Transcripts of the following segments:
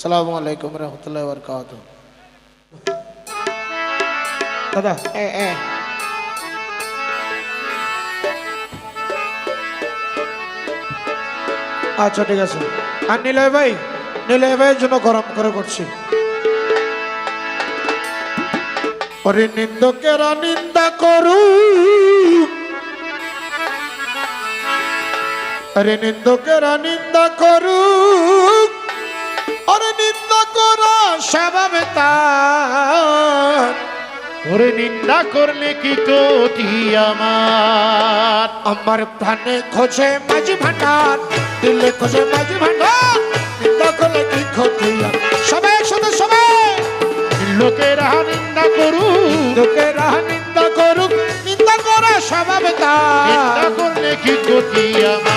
সালামু আলাইকুম রহমতুল্লাহ বরকাত দাদা এ এ আচ্ছা ঠিক আছে। আর নিলয় ভাই? নিলয় ভাইয়ের জন্য গরম করে করছি। ওরে নিন্দকেরা নিন্দা করু আরে নিন্দকেরা নিন্দা করু আরে নিন্দা করা স্বভাবে তার। ওরে নিন্দা করলে কি ক্ষতি আমার? আমার প্রাণে খোঁজে মাঝি ভান্ডার দিলে খোঁজে মাঝি ভান্ডার নিন্দা করলে কি ক্ষতি সবাই একসাথে সবাই লোকেরা নিন্দা করু লোকেরা নিন্দা করুক নিন্দা করা স্বভাব নিন্দা করলে কি ক্ষতি আমার?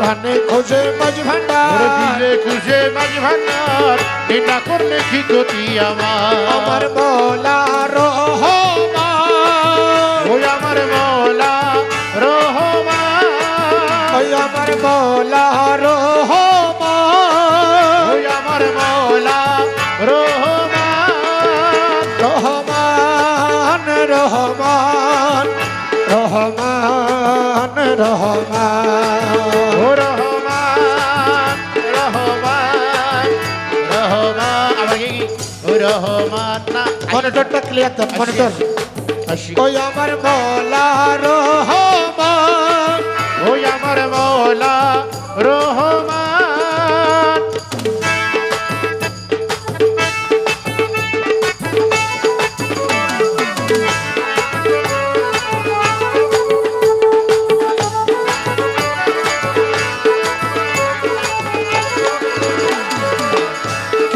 প্রাণে খোঁজে মাঝি ভান্ডার দিলে খুঁজে মাঝ ভান্ডার নিন্দা করলে কি ক্ষতি আমার? আমার মৌলা রহমান। ওই আমার মৌলা রহমান। ওই আমার মৌলা রহমান। ওই আমার মৌলা রহমান। রহমান রহমান। রহমান রহমান। রহমান রহমান রহমান। আমাকে রহমান না। মনিটরটা ক্লিয়ার মনিটর ওই আমার মৌলা রহমান।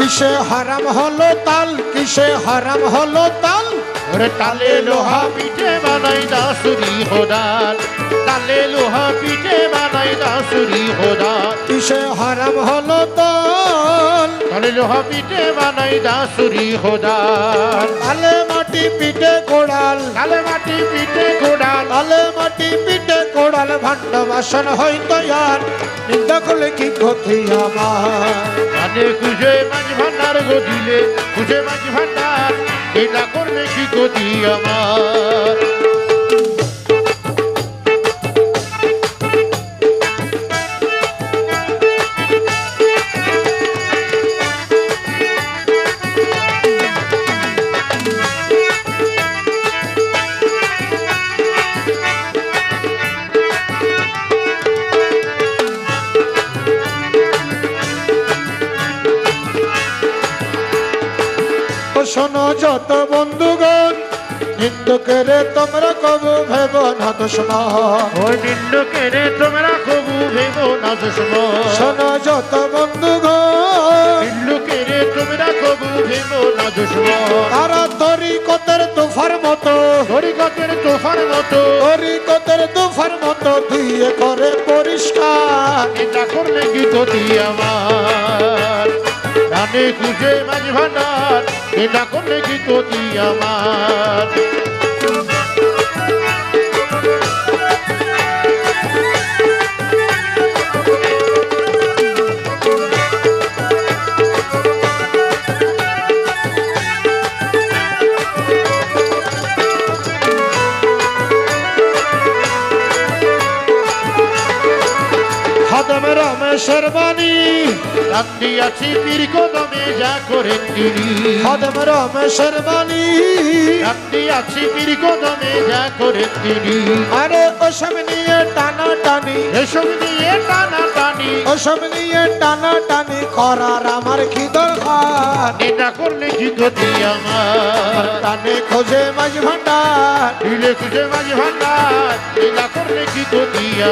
কিসে হারাম হলো তাল? কিসে হারাম হলো তাল? ওরে টালে লোহা পিঠে বানাই দাসুরি হোদাল। টালে লোহা পিঠে বানাই দাসুরি হোদাল। কিসে হারাম হলো তাল? টালে লোহা পিঠে বানাই দাসুরি হোদাল। তালে মাটি পিঠে কোড়াল। কালে মাটি পিঠে গোডাল তালে মাটি পিঠে কোড়াল। ভাণ্ড বাসন হইতো আর নিন্দা করলে কি ক্ষতি আমার? কানে খুঁজে মাঝ ভান্ডার গদিলে খুঁজে মাঝ ভান্ডার এটা করলে কি ক্ষতি আমার? শোনো যত বন্ধুগণ নিন্দুকের তোমরা কবু ভেব না দুশ্মন ওই নিন্দ কেড়ে তোমরা কবু ভেব না দুশ্মন শোনো। যত বন্ধুগণ কেড়ে তোমরা কবু ভেব না দুশ্মন তারা তরিকতের তুফার মতো হরিকতের তোফার মতো। তরিকতের তুফার মতো ধুয়ে করে পরিষ্কার। এটা করলে কি গতি আমার। রানে খুঁজে মাঝ ভান্ডার এটা করলে কি গতি আমার। হাদম রমেশের বাণী আছি পীর কদমে যা করেন তিনি। হাদম রমেশের বাণী আছি পীর কদমে যা করেন তিনি। আরে ওসব নিয়ে টানা টানি এসব নিয়ে টানা টানি ওসব নিয়ে টানা টানি করার আমার কি দরকার? এটা করলে কি গতি আমার টানে খোঁজে মাঝ ভান্ডার দিলে খুঁজে মাঝ ভান্ডার এটা কি দুনিয়া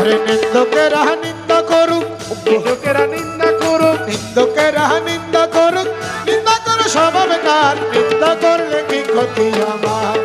আরে নিন্দকেরা নিন্দা করুক। নিন্দকেরা নিন্দা করুক। নিন্দকেরা নিন্দা করুক। নিন্দা করো স্বভাব কার? নিন্দা করলে কি ক্ষতি আমার?